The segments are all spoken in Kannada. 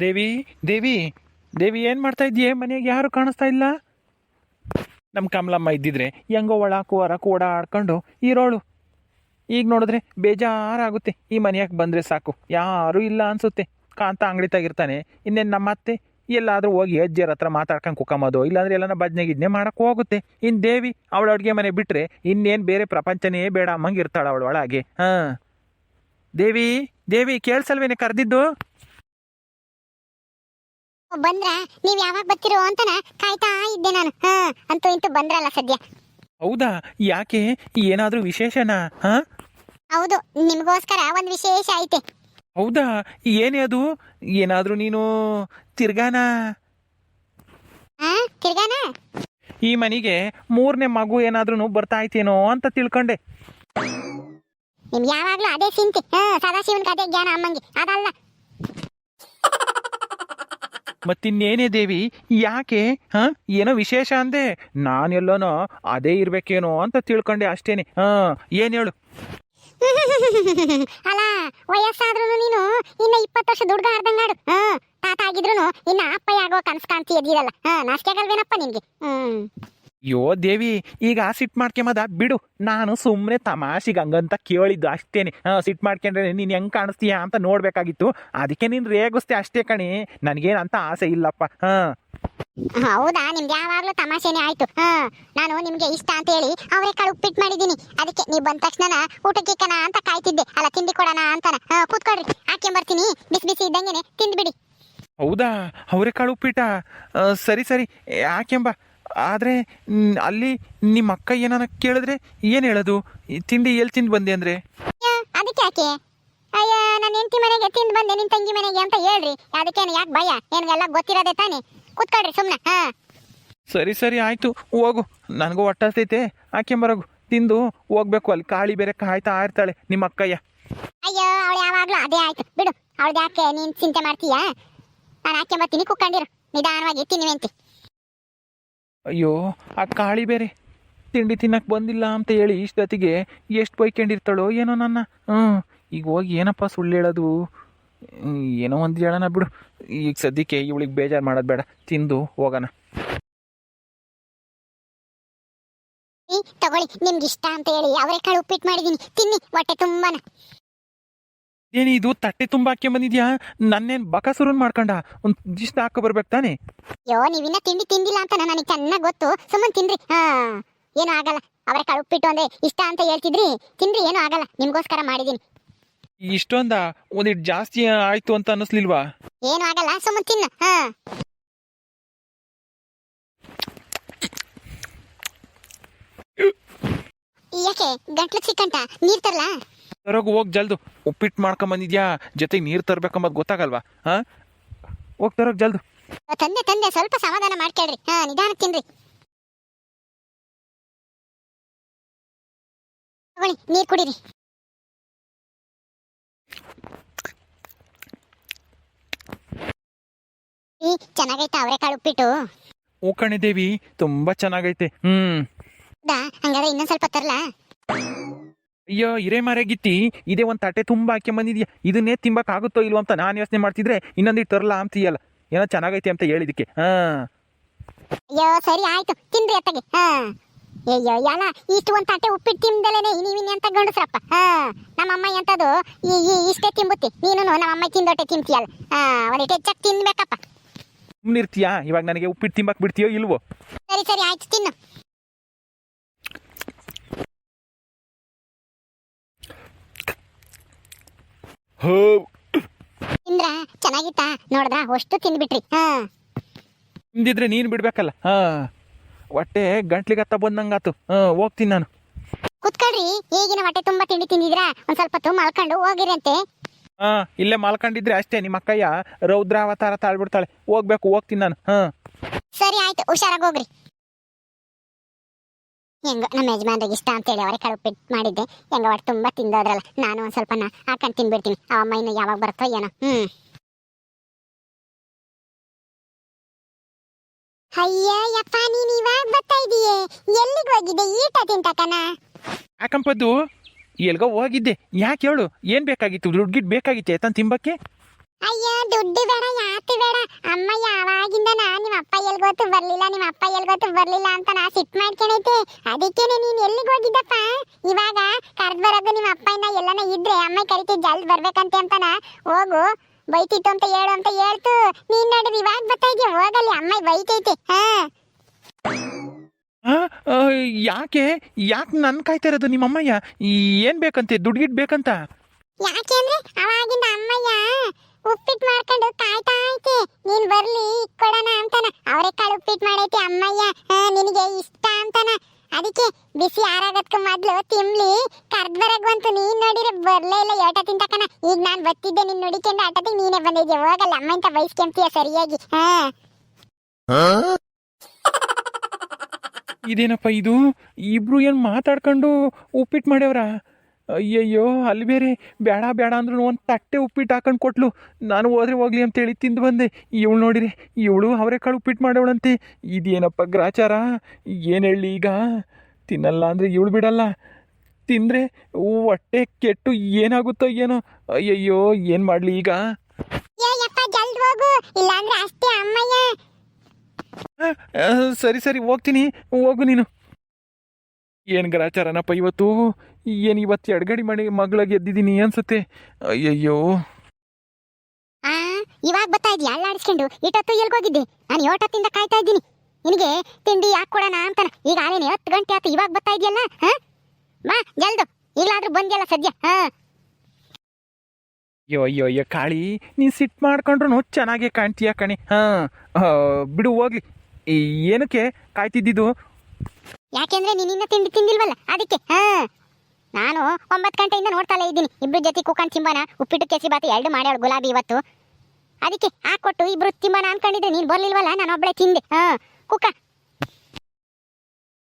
ದೇವಿ ದೇವಿ ದೇವಿ ಏನು ಮಾಡ್ತಾ ಮನೆಗೆ ಯಾರು ಕಾಣಿಸ್ತಾ ಇಲ್ಲ? ನಮ್ಮ ಕಮಲಮ್ಮ ಇದ್ದಿದ್ರೆ ಹೆಂಗೋ ಒಳಾಕು ಹೊರಕು ಓಡಾಡ್ಕೊಂಡು ಇರೋಳು ಈಗ ನೋಡಿದ್ರೆ ಬೇಜಾರಾಗುತ್ತೆ. ಈ ಮನೆಯಾಗೆ ಬಂದರೆ ಸಾಕು. ಯಾರೂ ಇಲ್ಲ ಅನಿಸುತ್ತೆ. ಕಾಂತ ಅಂಗಡಿ ತಾಗಿರ್ತಾನೆ ಇನ್ನೇನು ನಮ್ಮ ಅತ್ತೆ? ಎಲ್ಲಾದರೂ ಹೋಗಿ ಅಜ್ಜಿಯರ ಹತ್ರ ಮಾತಾಡ್ಕೊಂಡು ಕುಕ್ಕಂಬೋದು ಇಲ್ಲಾಂದ್ರೆ ಎಲ್ಲನ ಭಜನೆ ಗಿಜ್ನೆ ಮಾಡೋಕ್ಕೂ ಹೋಗುತ್ತೆ. ಇನ್ನು ದೇವಿ, ಅವಳ ಅಡುಗೆ ಮನೆ ಬಿಟ್ಟರೆ ಇನ್ನೇನು ಬೇರೆ ಪ್ರಪಂಚನೇ ಬೇಡ ಅಮ್ಮಂಗೆ ಇರ್ತಾಳೆ ಅವಳ ಒಳಗೆ. ಹಾಂ. ದೇವಿ ದೇವಿ ಕೇಳಿಸಲ್ವೇನೆ ಕರೆದಿದ್ದು? ಬಂದ್ರ ನೀವ್ ಯಾವಾಗ ಬರ್ತಿರೋ ಅಂತನ ಕಾಯ್ತಾ ಇದ್ದೆ ನಾನು. ಹಾ ಅಂತೂ ಇಂತೂ ಬಂದ್ರಲ್ಲ ಸದ್ಯ. ಹೌದಾ? ಯಾಕೆ? ಏನಾದರೂ ವಿಶೇಷನಾ? ಹಾಂ? ಹೌದು ನಿಮಗೋಸ್ಕರ ಒಂದ್ ವಿಶೇಷ ಐತೆ. ಹೌದಾ? ಏನೇ ಅದು? ಏನಾದರೂ ನೀನು ತಿರ್ಗಾನ? ಹಾ ತಿರ್ಗಾನ? ಈ ಮನೆಗೆ ಮೂರನೇ ಮಗು ಏನಾದ್ರೂ ಬರ್ತಾ ಐತೇನೋ ಅಂತ ತಿಳ್ಕೊಂಡೆ. ನಿಮ್ ಯಾವಾಗ್ಲೂ ಅದೇ ಸಿಂತಿ ಹಾ ಸದಾಶಿವನ್ ಕತೆ ಜ್ಞಾನ ಅಮ್ಮಂಗೆ. ಅದಲ್ಲ. ಮತ್ತಿನ್ನೇನೇ ದೇವಿ, ಯಾಕೆ, ಹಾ? ಏನೋ ವಿಶೇಷ ಅಂದೆ. ನಾನೆಲ್ಲೋನೋ ಅದೇ ಇರ್ಬೇಕೇನೋ ಅಂತ ತಿಳ್ಕೊಂಡೆ ಅಷ್ಟೇನೆ. ಹಾ, ಏನ್ ಹೇಳು? ಅಲ್ಲ ವಯಸ್ಸಾದ್ರೂ ನೀನು ಇನ್ನ ಇಪ್ಪತ್ತು ವರ್ಷ ದುಡ್ಗ ಅರ್ಧಂಗಾಡು ಹಾ, ತಾತ ಆಗಿದ್ರು ಇನ್ನ ಅಪ್ಪ ಆಗೋ ಕನ್ಸ್ ಕಾಣ್ತೀಯದಿರಲ್ಲ. ಹಾ ನಾಚಿಕೆ ಆಗಲ್ವೇನಪ್ಪ ನಿನ್ಗೆ? ಹ್ಮ್. ಅಯ್ಯೋ ದೇವಿ ಈಗ ಸಿಟ್ ಮಾಡ್ಕೊಂಬದ? ಬಿಡು ನಾನು ಸುಮ್ಮನೆ ತಮಾಷೆಗೆ ಹಂಗಂತ ಕೇಳಿದ್ದು ಅಷ್ಟೇನೆ. ಸಿಟ್ ಮಾಡ್ಕೊಂಡ್ರೆ ನೀನು ಹೆಂಗೆ ಕಾಣಿಸ್ತೀಯ ಅಂತ ನೋಡಬೇಕಾಗಿತ್ತು. ಅದಕ್ಕೆ ನೀನು ರೇಗಿಸ್ತೆ ಅಷ್ಟೇ ಕಣಿ. ನನಗೇನಂತ ಅಂತ ಆಸೆ ಇಲ್ಲಪ್ಪ. ಹಾಂ. ಹೌದಾ? ನಿಮ್ಗೆ ಯಾವಾಗ್ಲೂ ತಮಾಷೆನೆ ಆಯ್ತು. ಹಾ ನಾನು ನಿಮ್ಗೆ ಇಷ್ಟ ಅಂತ ಹೇಳಿ ಅವರೇ ಕಾಳು ಉಪ್ಪಿಟ್ಟು ಮಾಡಿದ್ದೀನಿ. ಅದಕ್ಕೆ ನೀವು ಬಂದ ತಕ್ಷಣ ಊಟಕ್ಕೆ ಕಣ ಅಂತ ಕಾಯ್ತಿದ್ದೆ. ಅಲ್ಲ ತಿಂಡಿ ಕೊಡೋಣ ಅಂತಾನ. ಹಾ ಕೂತ್ಕೊಳ್ರಿ. ಬರ್ತೀನಿ. ಬಿಸಿ ಬಿಸಿ ಇದ್ದಂಗೆನೆ ತಿಂದ್ಬಿಡಿ. ಹೌದಾ? ಅವರೆಕಾಳು ಉಪ್ಪಿಟ್ಟ? ಆ, ಸರಿ ಸರಿ. ಯಾಕೆಂಬ ಆದರೆ ಅಲ್ಲಿ ನಿಮ್ಮ ಅಕ್ಕ ಏನಾನ ಕೇಳಿದ್ರೆ ಏನು ಹೇಳೋದು? ತಿಂಡಿ ಎಲ್ಲಿ ತಿಂದು ಬಂದೆ ಅಂದರೆ? ಅದಕ್ಕೆ ಯಾಕೆ? ಅಯ್ಯ ನನ್ನ ಹೆಂಡತಿ ಮನೆಗೆ ತಿಂದು ಬಂದೆ ನಿನ್ನ ತಂಗಿ ಮನೆಗೆ ಅಂತ ಹೇಳ್ರಿ. ಅದಕ್ಕೆ ಯಾಕೆ ಭಯ? ಏನಿಗೆಲ್ಲ ಗೊತ್ತಿರೋದೇ ತಾನೆ. ಕೂತ್ಕೊಳ್ರಿ ಸುಮ್ಮನೆ ಹಾ. ಸರಿ ಸರಿ ಆಯಿತು. ಹೋಗು. ನನಗೂ ಹೊಟ್ಟಸ್ತೈತೆ. ಹಾಕ್ಯಂಬರೋಗು ತಿಂದು ಹೋಗ್ಬೇಕು ಅಲ್ಲಿ. ಕಾಳಿ ಬೇರೆ ಕಾಯ್ತಾ ಇರ್ತಾಳೆ ನಿಮ್ಮ ಅಕ್ಕಯ್ಯ. ಅಯ್ಯೋ ಅವಳು ಯಾವಾಗಲೂ ಅದೇ ಆಯ್ತು. ಬಿಡು ಅವಳ್ದು ಯಾಕೆ ನೀನು ಚಿಂತೆ ಮಾಡ್ತೀಯಾ? ನಾನು ಹಾಕ್ಕೊಂಬರ್ತೀನಿ ಕುಕ್ಕಂಡಿರು ನಿಧಾನವಾಗಿ ತಿನ್ನುವಂತೆ ಅಯ್ಯೋ ಆ ಕಾಳಿ ಬೇರೆ. ತಿಂಡಿ ತಿನ್ನಕ್ಕೆ ಬಂದಿಲ್ಲ ಅಂತ ಹೇಳಿ ಇಷ್ಟೊತ್ತಿಗೆ ಎಷ್ಟು ಬೈಕೊಂಡಿರ್ತಾಳೋ ಏನೋ ನನ್ನ. ಹ್ಞೂ ಈಗ ಹೋಗಿ ಏನಪ್ಪ ಸುಳ್ಳು ಹೇಳೋದು? ಏನೋ ಒಂದು ಹೇಳೋಣ ಬಿಡು. ಈಗ ಸದ್ಯಕ್ಕೆ ಇವಳಿಗೆ ಬೇಜಾರು ಮಾಡೋದು ಬೇಡ. ತಿಂದು ಹೋಗೋಣ. ತಗೊಳ್ಳಿ. ನಿಮ್ಗೆ ಇಷ್ಟ ಅಂತ ಹೇಳಿ ಅವರೇ ಕಾಳು ಉಪ್ಪಿಟ್ಟು ಮಾಡಿದೀನಿ. ತಿನ್ನಿ, ಹೊಟ್ಟೆ ತುಂಬಾನ. ಏನು ಇದು ತಟ್ಟೆ ತುಂಬ ಹಾಕಿ ಬಂದಿದ್ಯಾ? ನನ್ನೇನು ಬಕಾಸುರನ್ ಮಾಡ್ಕೊಂಡ? ಒಂದ್ ದಿಷ್ಟ ಹಾಕೋ ಬರ್ಬೇಕು ತಾನೆ? ಅಯ್ಯೋ ನೀವಿನ್ನ ತಿಂಡಿ ತಿಂದಿಲ್ಲ ಅಂತ ನನಗೆ ಚೆನ್ನಾಗಿ ಗೊತ್ತು. ಸುಮ್ಮನೆ ತಿನ್ರಿ. ಹಾ. ಏನು ಆಗಲ್ಲ. ಅವರ ಕಾಳು ಉಪ್ಪಿಟ್ಟು ಅಂದ್ರೆ ಇಷ್ಟ ಅಂತ ಹೇಳ್ತಿದ್ರಿ. ತಿನ್ರಿ ಏನು ಆಗಲ್ಲ. ನಿಮ್ಗೋಸ್ಕರ ಮಾಡಿದೀನಿ. ಇಷ್ಟೊಂದ? ಒಂದಿಟ್ಟು ಜಾಸ್ತಿ ಆಯ್ತು ಅಂತ ಅನ್ನಿಸ್ಲಿಲ್ವಾ? ಏನು ಆಗಲ್ಲ. ಸುಮ್ಮನೆ ತಿನ್ನ. ಹಾ. ಯಾಕೆ? ಗಂಟ್ಲು ಸಿಕ್ಕಂಟ ನೀರ್ ತರ್ಲಾ? ತರೋಗು ಹೋಗಿ ಜಲ್ದು. ಉಪ್ಪಿಟ್ಟು ಮಾಡ್ಕೊಂಬಂದಿದ್ಯಾ ಜೊತೆಗೆ ನೀರು ತರ್ಬೇಕಂಬದ್ ಗೊತ್ತಾಗಲ್ವಾ? ಹಾಂ? ಹೋಗಿ ತರೋಗಿ ಜಲ್ದು. ತಂದೆ ತಂದೆ ಸ್ವಲ್ಪ ಸಮಾಧಾನ ಮಾಡ್ಕೇಳ್ರಿ ಹಾ ನಿಧಾನ ತಿನ್ರಿ. ತಗೊಳ್ಳಿ ನೀರ್ ಕುಡಿರಿ. ಈ ಚೆನ್ನಾಗೈತಾ ಅವರೆಕಾಳು ಉಪ್ಪಿಟ್ಟು? ಕಣೆ ದೇವಿ ತುಂಬಾ ಚೆನ್ನಾಗೈತೆ. ಹ್ಮ್. ಹೌದಾ? ಹಂಗಾದ್ರೆ ಇನ್ನೊಂದ್ ಸ್ವಲ್ಪ ತರ್ಲಾ? ಅಯ್ಯೋ ಹಿರೇ ಗಿಟ್ಟಿ ಇದೇ ಒಂದು ತಟ್ಟೆ ತುಂಬ ಹಾಕ್ಯಂಬಂದಿದ್ಯಾ ಇದನ್ನೇ ತಿಂಬಕ್ಕಾಗುತ್ತೋ ಇಲ್ವೋ ಅಂತ ನಾನು ಯೋಚನೆ ಮಾಡ್ತಿದ್ರೆ ಇನ್ನೊಂದಿಟ್ಟು ತರಲ್ಲ ಅಂತೀಯಲ್ಲ. ಏನೋ ಚೆನ್ನಾಗೈತಿ ಅಂತ ಹೇಳಿದಕ್ಕೆ. ಹಾಂ. ಅಯ್ಯೋ ಸರಿ ಆಯ್ತು. ತಿನ್ರಿ ಅತ್ತಗೆ. ಹಾ. ಅಯ್ಯೋ ಯಾಲ ಇಷ್ಟು ಒಂದು ತಟ್ಟೆ ಉಪ್ಪಿಟ್ಟು ತಿಂದಲೇನೆ ನೀವಿನ್ ಎಂತ ಗಂಡಸ್ರಪ್ಪ. ನಮ್ಮ ಅಮ್ಮ ಎಂಥದ್ದು ಈ ಈ ಇಷ್ಟೇ ತಿಂಬುತ್ತೆ. ನೀನು ನಮ್ಮಮ್ಮ ತಿಂದೊಟ್ಟೆ ತಿಂತೀಯಲ್ಲ. ಹಾ ಒಂದಿಟ್ಟು ಹೆಚ್ಚಾಗಿ ತಿನ್ಬೇಕಪ್ಪ. ಸುಮ್ಮನಿರ್ತೀಯಾ ಇವಾಗ ನನಗೆ ಉಪ್ಪಿಟ್ಟು ತಿಂಬಕ್ಕೆ ಬಿಡ್ತೀಯೋ ಇಲ್ವೋ? ಸರಿ ಸರಿ ಆಯ್ತು ತಿನ್ನು. ಹೋ. ತಿಂದ್ರ? ಚೆನ್ನಾಗಿತ್ತಾ? ನೋಡ್ದ ಅಷ್ಟು ತಿಂದ್ಬಿಟ್ರಿ. ಹಾ. ತಿಂದಿದ್ರೆ ನೀನು ಬಿಡ್ಬೇಕಲ್ಲ. ಹಾಂ. ಹೊಟ್ಟೆ ಗಂಟ್ಲಿಗೆ ಹತ್ತ ಬಂದಂಗಾತು. ಹಾಂ ಹೋಗ್ತೀನಿ ನಾನು. ಕುತ್ಕೊಳ್ರಿ. ಈಗಿನ ಹೊಟ್ಟೆ ತುಂಬಾ ತಿಂಡಿ ತಿಂದಿದ್ರ ಒಂದ್ ಸ್ವಲ್ಪ ಹೊತ್ತು ಮಲ್ಕೊಂಡು ಹೋಗಿರಂತೆ. ಹಾ ಇಲ್ಲೇ ಮಲ್ಕೊಂಡಿದ್ರೆ ಅಷ್ಟೇ ನಿಮ್ಮ ಅಕ್ಕಯ್ಯ ರೌದ್ರಾವತಾರ ತಾಳ್ಬಿಡ್ತಾಳೆ. ಹೋಗ್ಬೇಕು ಹೋಗ್ತೀನಿ ನಾನು. ಹಾ. ಸರಿ ಆಯ್ತು. ಹುಷಾರಾಗಿ ಹೋಗ್ರಿ. ಹೆಂಗ ನಮ್ಮ ಯಜಮಾನ್ರಿಗೆ ಇಷ್ಟ ಅಂತೇಳಿ ಅವರೇ ಕಾಳು ಉಪ್ಪಿಟ್ಟು ಮಾಡಿದ್ದೆ. ಹೆಂಗ ಅವ್ರು ತುಂಬಾ ತಿಂದೋದ್ರಲ್ಲ, ನಾನು ಒಂದ್ ಸ್ವಲ್ಪ ಹಾಕೊಂಡು ತಿನ್ಬಿಡ್ತೀನಿ. ಆ ಇನ್ನು ಯಾವಾಗ ಬರ್ತೋ ಏನೋ. ಅಯ್ಯ ಯಪ್ಪ ನೀನ್ ಇವಾಗ ಬರ್ತಾ ಇದೀಯೇ? ಎಲ್ಲಿಗೆ ಹೋಗಿದ್ದೆ? ಈಟ ತಿಂತಕನ ಯಾಕಂಪದ್ದು ಎಲ್ಗೋ ಹೋಗಿದ್ದೆ. ಯಾಕೆ ಹೇಳು? ಏನು ಬೇಕಾಗಿತ್ತು? ದುಡ್ಡು ಗಿಡ್ ಬೇಕಾಗಿತ್ತೆ ತಿಂಬಕ್ಕೆ? ಅಯ್ಯೋ ದುಡ್ಡು ಬೇಡ ಯಾತಿ ಬೇಡ. ಅಮ್ಮ ಯಾವಾಗಿಂದ ನಾ ನಿಮ್ಮ ಅಪ್ಪ ಎಲ್ಲಿ ಗೊತ್ತು ಬರ್ಲಿಲ್ಲ ನಿಮ್ಮ ಅಪ್ಪ ಎಲ್ಲಿ ಗೊತ್ತು ಬರ್ಲಿಲ್ಲ ಅಂತ ನಾ ಸಿಟ್ ಮಾಡ್ಕೊಳೈತೆ ಅದಕ್ಕೇನೆ ನೀನ್ ಎಲ್ಲಿಗೆ ಹೋಗಿದ್ದಪ್ಪ? ಇವಾಗ ಕರ್ದ್ ಬರೋದು ನಿಮ್ಮ ಅಪ್ಪ ಇನ್ನ ಎಲ್ಲನ ಇದ್ರೆ ಅಮ್ಮ ಕರಿತಿ ಜಲ್ದ್ ಬರ್ಬೇಕಂತೆ ಅಂತನ ಹೋಗು. ಬೈತಿತ್ತು ಅಂತ ಹೇಳು ಅಂತ ಹೇಳ್ತು. ನೀನ್ ನೋಡಿದ್ ಇವಾಗ ಬರ್ತಾ ಇದೀಯ? ಹೋಗಲ್ಲಿ ಅಮ್ಮ ಬೈತೈತೆ. ಹಾ. ಯಾಕೆ? ಯಾಕೆ ನನ್ ಕಾಯ್ತಾ ಇರೋದು ನಿಮ್ಮಮ್ಮಯ್ಯ ಏನ್ ಬೇಕಂತೆ? ದುಡ್ಡಿಡ್ಬೇಕಂತ ಬೇಕಂತ? ಯಾಕೆಂದ್ರೆ ಅವಾಗಿಂದ ಅಮ್ಮಯ್ಯ ಉಪ್ಪಿಟ್ಟು ಮಾಡ್ಕೊಂಡು ಕಾಯ್ತಾ ಐತೆ ನೀನ್ ಬರ್ಲಿ ಕೊಡೋಣ ಅಂತಾನ. ಅವರೆಕಾಳು ಉಪ್ಪಿಟ್ಟು ಮಾಡೈತಿ ಅಮ್ಮಯ್ಯ ನಿನಗೆ ಇಷ್ಟ ಅಂತಾನ. ಅದಕ್ಕೆ ಬಿಸಿ ಆರಾಗತ್ಕ ಮೊದ್ಲು ತಿಮ್ಲಿ ಕರ್ದ್ ಬರಗ್ವಂತು ನೀನ್ ನೋಡಿದ್ರೆ ಬರ್ಲೇ ಇಲ್ಲ ಏಟ ತಿಂತಕನ ಈಗ ನಾನ್ ಬತ್ತಿದ್ದೆ ನೀನ್ ನೋಡಿಕೊಂಡು ಆಟತಿಗೆ ನೀನೇ ಬಂದಿದ್ದೆ. ಹೋಗಲ್ಲ ಅಮ್ಮ ಅಂತ ಬೈಸ್ಕೊಂತೀಯ ಸರಿಯಾಗಿ ಹಾ? ಇದೇನಪ್ಪ ಇದು? ಇಬ್ರು ಏನ್ ಮಾತಾಡ್ಕೊಂಡು ಉಪ್ಪಿಟ್ಟು ಮಾಡ್ಯವ್ರ? ಅಯ್ಯಯ್ಯೋ ಅಲ್ಲಿ ಬೇರೆ ಬೇಡ ಬೇಡ ಅಂದ್ರೂ ಒಂದು ತಟ್ಟೆ ಉಪ್ಪಿಟ್ಟು ಹಾಕೊಂಡು ಕೊಟ್ಲು. ನಾನು ಹೋದ್ರೆ ಹೋಗ್ಲಿ ಅಂತೇಳಿ ತಿಂದು ಬಂದೆ. ಇವಳು ನೋಡಿರಿ ಇವಳು ಅವರೆಕಾಳು ಉಪ್ಪಿಟ್ಟು ಮಾಡವಳಂತೆ ಇದೇನಪ್ಪ ಗ್ರಾಚಾರ? ಏನು ಹೇಳಿ ಈಗ? ತಿನ್ನಲ್ಲ ಅಂದರೆ ಇವಳು ಬಿಡಲ್ಲ. ತಿಂದರೆ ಹೊಟ್ಟೆ ಕೆಟ್ಟು ಏನಾಗುತ್ತೋ ಏನೋ. ಅಯ್ಯಯ್ಯೋ ಏನು ಮಾಡಲಿ ಈಗ? ಸರಿ ಸರಿ ಹೋಗ್ತೀನಿ. ಹೋಗು ನೀನು. ಏನು ಗ್ರಾಚಾರನಪ್ಪ ಇವತ್ತು? ಏನು ಇವತ್ತು ಎಡಗಡಿ ಮನೆ ಮಗಳ ಗೆದ್ದಿದ್ದೀನಿ ಅನ್ಸುತ್ತೆ? ಅಯ್ಯಯ್ಯೋ. ಆ ಇವಾಗ ಬರ್ತಾ ಇದ್ಯಾ? ಅಲ್ಲಾಡಿಸ್ಕೊಂಡು ಇಟ್ಟೊತ್ತು ಎಲ್ಲಿ ಹೋಗಿದ್ದೆ? ನಾನು ಏಟತ್ತಿಂದ ಕಾಯ್ತಾ ಇದ್ದೀನಿ. ನಿನಗೆ ತಿಂಡಿ ಯಾಕೆ ಕೊಡೋಣ ಅಂತಾನೆ. ಈಗ ಆಲೇನೆ ಹತ್ತು ಗಂಟೆ ಆಯ್ತು ಇವಾಗ ಬರ್ತಾ ಇದೆಯಲ್ಲ? ಹಾ? ಮಾ ಜಲ್ದು. ಈಗಲಾದ್ರೂ ಬಂದಿಯಲ್ಲ ಸದ್ಯ? ಹಾ. ಅಯ್ಯೋ ಅಯ್ಯೋ ಅಯ್ಯೋ ಕಾಳಿ ನೀನು ಸಿಟ್ಟು ಮಾಡ್ಕೊಂಡ್ರು ಚೆನ್ನಾಗೇ ಕಾಣ್ತೀಯ ಕಣಿ? ಹಾಂ ಬಿಡು ಹೋಗ್ಲಿ. ಏನಕ್ಕೆ ಕಾಯ್ತಿದ್ದಿದ್ದು? ಯಾಕೆಂದ್ರೆ ನೀನಿನ್ನ ತಿಂಡಿ ತಿಂದಿಲ್ವಲ್ಲ? ಅದಕ್ಕೆ ಹಾ. ನಾನು ಒಂಬತ್ತು ಗಂಟೆಯಿಂದ ನೋಡ್ತಾಲೇ ಇದ್ದೀನಿ. ಇಬ್ರು ಜೊತೆ ಕುಕಾನ್ ತಿಂಬನ ಉಪ್ಪಿಟ್ಟು ಕೆಸಿ ಬಾತು ಎರಡು ಮಾಡ್ಯಾಳು ಗುಲಾಬಿ ಇವತ್ತು. ಅದಕ್ಕೆ ಹಾಕೊಟ್ಟು ಇಬ್ರು ತಿಂಬನ ಅನ್ಕೊಂಡಿದ್ರೆ ನೀನು ಬರ್ಲಿಲ್ವಲ್ಲ? ನಾನು ಒಬ್ಬಳೆ ತಿಂದೆ. ಹಾ ಕುಕ್ಕ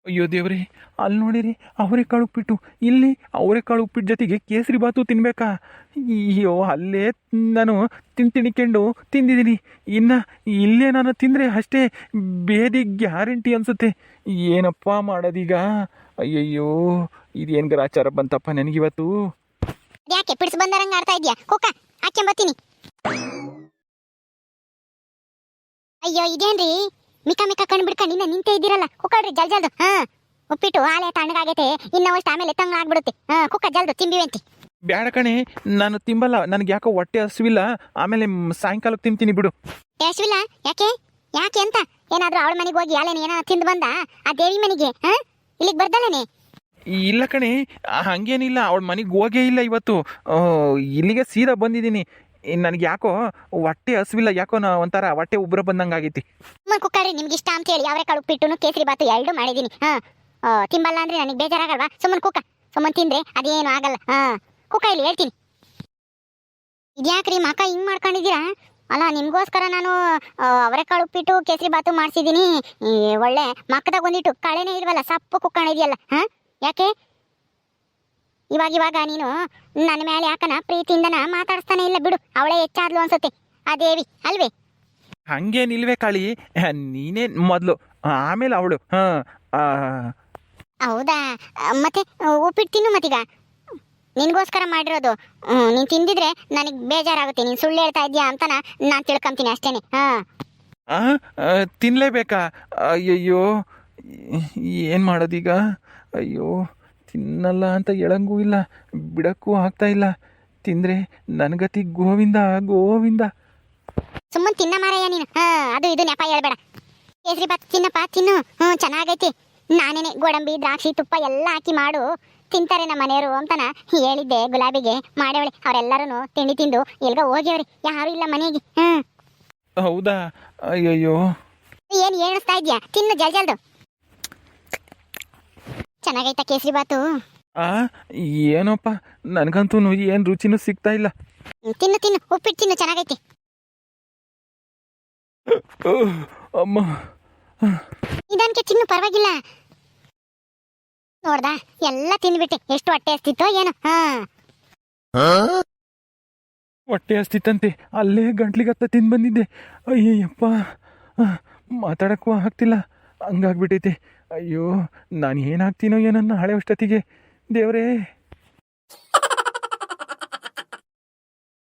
ಅಯ್ಯೋ ದೇವ್ರಿ ಅಲ್ಲಿ ನೋಡಿರಿ ಅವರೆಕಾಳು ಉಪ್ಪಿಟ್ಟು. ಇಲ್ಲಿ ಅವರೆಕಾಳು ಉಪ್ಪಿಟ್ಟು ಜೊತೆಗೆ ಕೇಸರಿ ಬಾತು ತಿನ್ಬೇಕಾ? ಅಯ್ಯೋ, ಅಲ್ಲೇ ನಾನು ತಿನ್ ತಿಣಿಕೊಂಡು ತಿಂದಿದ್ದೀನಿ. ಇನ್ನ ಇಲ್ಲೇ ನಾನು ತಿಂದರೆ ಅಷ್ಟೇ ಬೇದಿ ಗ್ಯಾರಂಟಿ ಅನ್ಸುತ್ತೆ. ಏನಪ್ಪ ಮಾಡೋದೀಗ? ಅಯ್ಯಯ್ಯೋ ಇದೇನು ಗ್ರಾಚಾರ ಬಂತಪ್ಪ ನನಗಿವತ್ತು? ಯಾಕೆ ಪಿಡ್ಸ್ ಬಂದಾರಂಗ ಆಡ್ತಾ ಇದ್ಯಾ? ಕುಕ್ಕ ಹಾಕ್ಯಂಬತ್ತೀನಿ ಅಯ್ಯೋ ಇದೇನ್ರಿ? ಮಿಕ ಮಿಕ ಕಣ್ ಬಿಡ್ಕೊಂಡು ಇನ್ನ ನಿಂತೇ ಇದ್ದೀರಲ್ಲ. ಕುಕ್ಕಳ್ರಿ ಜಲ್ ಜಲ್ದು. ಹಾ ಉಪ್ಪಿಟ್ಟು ಆಲೆ ತಣ್ಣಗಾಗೈತೆ. ಇನ್ನ ಅಷ್ಟು ಆಮೇಲೆ ತಂಗ ಆಗ್ಬಿಡುತ್ತೆ. ಹಾ ಕುಕ್ಕ ಜಲ್ದು ತಿಂಬಿವೆಂತಿ. ಬ್ಯಾಡ ಕಣೆ ನಾನು ತಿಂಬಲ್ಲ ನನಗೆ ಯಾಕೋ ಹೊಟ್ಟೆ ಹಸಿವಿಲ್ಲ. ಆಮೇಲೆ ಸಾಯಂಕಾಲಕ್ಕೆ ತಿಂತೀನಿ ಬಿಡು. ಹಸಿವಿಲ್ಲ? ಯಾಕೆ? ಯಾಕೆ ಅಂತ? ಏನಾದ್ರೂ ಅವಳ ಮನೆಗೆ ಹೋಗಿ ಆಲೇನೆ ಏನೋ ತಿಂದು ಬಂದ? ಆ ದೇವಿ ಮನೆಗೆ ಹಾ? ಇಲ್ಲಿಗೆ ಬರ್ದಲೇನೆ ಇಲ್ಲ ಕಣಿ ಹಂಗೇನಿಲ್ಲ ಅವಳ ಮನೆಗೆ ಹೋಗೇ ಇಲ್ಲ ಇವತ್ತು. ಇಲ್ಲಿಗೆ ಸೀದಾ ಬಂದಿದ್ದೀನಿ. ನನಗೆ ಯಾಕೋ ಹೊಟ್ಟೆ ಹಸುವಿಲ್ಲ ಯಾಕೋ ನಾ ಒಂಥರ ಹೊಟ್ಟೆ ಉಬ್ರ ಬಂದಂಗೆ ಆಗೈತಿ. ಕುಕ್ಕರಿ ನಿಮ್ಗೆ ಇಷ್ಟ ಅಂತ ಹೇಳಿ ಅವರೇ ಕಾಳು ಉಪ್ಪಿಟ್ಟು ಕೇಸರಿ ಬಾತು ಎರಡು ಮಾಡಿದ್ದೀನಿ ಹಾ. ತಿಂಬಲ್ಲ ಅಂದ್ರೆ ನನಗೆ ಬೇಜಾರಾಗಲ್ವಾ? ಸುಮ್ಮನೆ ಕುಕ್ಕ ಸುಮ್ಮನೆ ತಿಂದ್ರೆ ಅದೇನು ಆಗಲ್ಲ. ಹಾ. ಕುಕ್ಕ ಇಲ್ಲಿ ಹೇಳ್ತೀನಿ. ಇದ್ಯಾಕ್ರಿ ಮಕ್ಕ ಹಿಂಗ್ ಮಾಡ್ಕೊಂಡಿದ್ದೀರಾ? ಅಲ್ಲ ನಿಮಗೋಸ್ಕರ ನಾನು ಅವರೆಕಾಳು ಉಪ್ಪಿಟ್ಟು ಕೇಸರಿ ಬಾತು ಮಾಡಿಸಿದ್ದೀನಿ ಒಳ್ಳೆ ಮಕ್ಕದಾಗ ಒಂದಿಟ್ಟು ಕಳೆನೇ ಇಲ್ವಲ್ಲ ಸಪ್ಪು ಕುಕ್ಕೊಂಡಿದ್ಯಲ್ಲ ಹಾ? ಯಾಕೆ? ಇವಾಗ ಇವಾಗ ನೀನು ನನ್ನ ಮೇಲೆ ಯಾಕನ ಪ್ರೀತಿಯಿಂದನ ಮಾತಾಡಿಸ್ತಾನೆ ಇಲ್ಲ ಬಿಡು ಅವಳೇ ಹೆಚ್ಚಾದ್ಲು ಅನ್ಸುತ್ತೆ. ಆ ದೇವಿ ಅಲ್ವೇ? ಹಂಗೇನಿಲ್ವೇ ಕಾಳಿ ನೀನೇ ಮೊದಲು ಆಮೇಲೆ ಅವಳು ಹಾಂ ಹೌದಾ? ಮತ್ತೆ ಉಪ್ಪಿಟ್ಟು ತಿನ್ನು ಮತ್ತೀಗ. ನಿನ್ಗೋಸ್ಕರ ಮಾಡಿರೋದು. ನೀನು ತಿಂದಿದ್ರೆ ನನಗೆ ಬೇಜಾರಾಗುತ್ತೆ. ನೀನು ಸುಳ್ಳು ಹೇಳ್ತಾ ಇದೀಯಾ ಅಂತ ನಾನು ತಿಳ್ಕೊಂತೀನಿ ಅಷ್ಟೇನೆ. ಹಾ. ತಿನ್ನಲೇಬೇಕಾ ಅಯ್ಯಯ್ಯೋ ಏನು ಮಾಡೋದೀಗ? ಅಯ್ಯೋ ತಿನ್ನಲ್ಲ ಅಂತ ಹೇಳಂಗೂ ಇಲ್ಲ ಬಿಡಕ್ಕೂ ಆಗ್ತಾ ಇಲ್ಲ. ತಿಂದರೆ ನನಗತಿ ಗೋವಿಂದ ಗೋವಿಂದ. ಸುಮ್ಮನೆ ತಿನ್ನ ಮಾರಯ್ಯ ನೀನು. ಹಾ ಅದು ಇದು ನೆಪ ಹೇಳ್ಬೇಡ. ಕೇಸರಿ ಬಾತ್ ತಿನ್ನಪ್ಪ ತಿನ್ನು. ಹ್ಞೂ ಚೆನ್ನಾಗೈತಿ. ನಾನೇನೆ ಗೋಡಂಬಿ ದ್ರಾಕ್ಷಿ ತುಪ್ಪ ಎಲ್ಲ ಹಾಕಿ ಮಾಡು. ತಿಂತಾರೆ ನಮ್ಮ ಮನೆಯವರು ಅಂತನ ಹೇಳಿದ್ದೆ ಗುಲಾಬಿಗೆ. ಮಾಡೇವಳಿ ಅವರೆಲ್ಲರೂ ತಿಂಡಿ ತಿಂದು ಎಲ್ಗ ಹೋಗ್ಯವ್ರಿ ಯಾರು ಇಲ್ಲ ಮನೆಗೆ. ಹ್ಮ್ ಹೌದಾ? ಅಯ್ಯಯ್ಯೋ. ಏನ್ ಏಣಿಸ್ತಾ ಇದ್ಯಾ? ತಿನ್ನು ಜಲ್ ಜಲ್ದು. ಚೆನ್ನಾಗೈತಾ ಕೇಸರಿ ಬಾತು? ಆ ಏನೋಪ್ಪ ನನಗಂತೂ ಏನು ರುಚಿನೂ ಸಿಗ್ತಾ ಇಲ್ಲ. ತಿನ್ನು ತಿನ್ನು ಉಪ್ಪಿಟ್ಟು ತಿನ್ನು ಚೆನ್ನಾಗೈತಿ. ಅಮ್ಮ. ಇದನ್ಕೆ ತಿನ್ನು ಪರವಾಗಿಲ್ಲ. ನೋಡ್ದ? ಎಲ್ಲ ತಿಂದ್ಬಿಟ್ಟೆ. ಎಷ್ಟು ಹೊಟ್ಟೆ ಹಸ್ತಿತ್ತೋ ಏನು. ಹಾ. ಹೊಟ್ಟೆ ಹಸ್ತಿತ್ತಂತೆ. ಅಲ್ಲೇ ಗಂಟ್ಲಿಗತ್ತ ತಿಂದು ಬಂದಿದ್ದೆ. ಅಯ್ಯಪ್ಪ ಮಾತಾಡಕ್ಕೂ ಆಗ್ತಿಲ್ಲ. ಹಂಗಾಗ್ಬಿಟ್ಟೈತೆ. ಅಯ್ಯೋ ನಾನು ಏನಾಗ್ತೀನೋ ಏನನ್ನ ಹಳೆ ಅಷ್ಟೊತ್ತಿಗೆ. ದೇವರೇ.